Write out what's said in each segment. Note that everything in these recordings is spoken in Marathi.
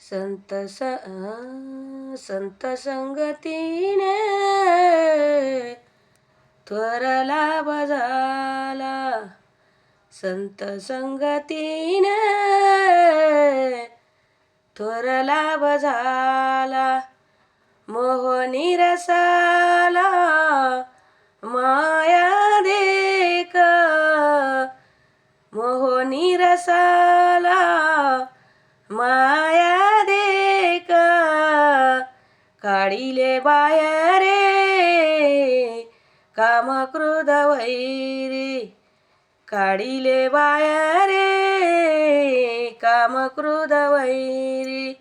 संत स संत संगतीने त्वरला बजाला. संत संगतीने त्वरला बजाला. मोहनी रसाला माया मोहनी रसाला माया देका काढिले बाया रे काम क्रोध वैरी. काढिले बाया रे काम क्रोध वैरी.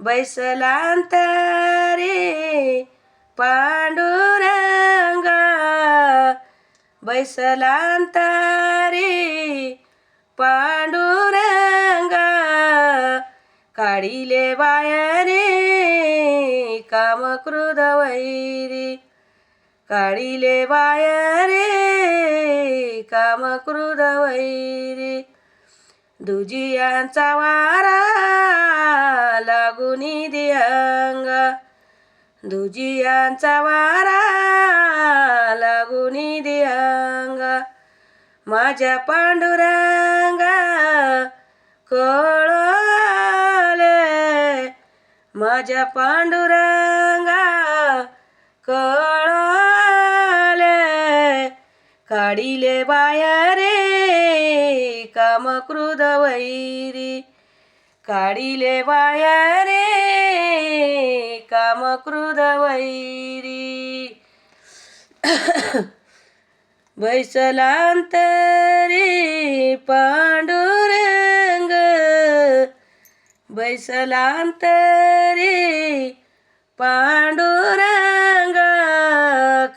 बैसलांतरे पांडुरंगा बैसलांतरे पांडुरंगा काढिले बाया रे काम क्रुद वैरी. काढिले बाया रे काम क्रुद वैरी. दुजियांचा वारा लागुनी दियांगा दुजियांचा वारा लागुनी दियांगा माझ्या पांडुरंगा कळले. माझ्या पांडुरंगा कळले. काढिले बाया रे काम क्रुद वैरी. काढिले बाया रे काम क्रोध वैरी बैसलांतरी पांडुरंग। बैसलांतरी पांडुरंग।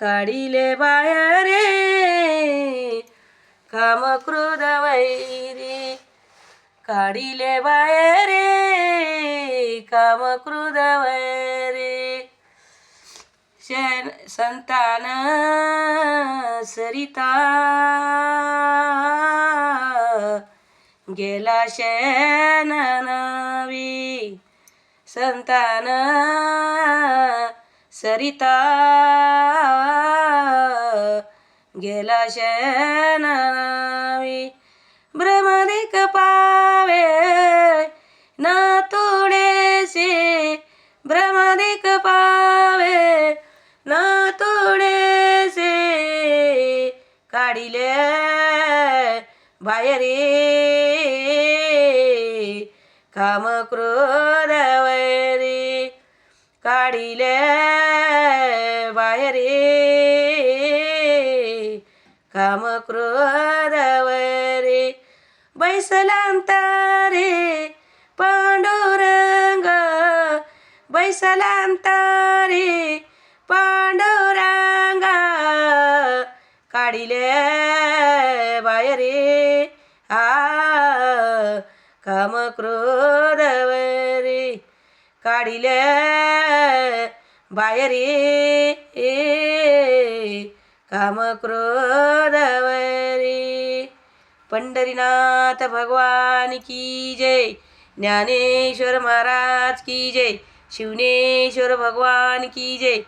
काढिले बाया रे काम क्रोध वैरी काढिले बाया रे काम क्रोध वैरी। शन संतान सरिता। गेला नवी। संतान सरिता। गेला नवी। भ्रमदिक पावे। ना तोडेसे भ्रमदिक पावे. ना तोडेसे काढिले बाहेरे. काम क्रोध वैरी काढिले बाहेरे. काम क्रोध वैरी बैसलांतारे पांडुरंग बैसलांतारे पांडुरंग काढिले बायरे आ काम क्रोध वैरी काढिले बाहेरे काम क्रोधवरी पंढरीनाथ भगवान की जय. ज्ञानेश्वर महाराज की जय शिवनेश्वर भगवान की जय.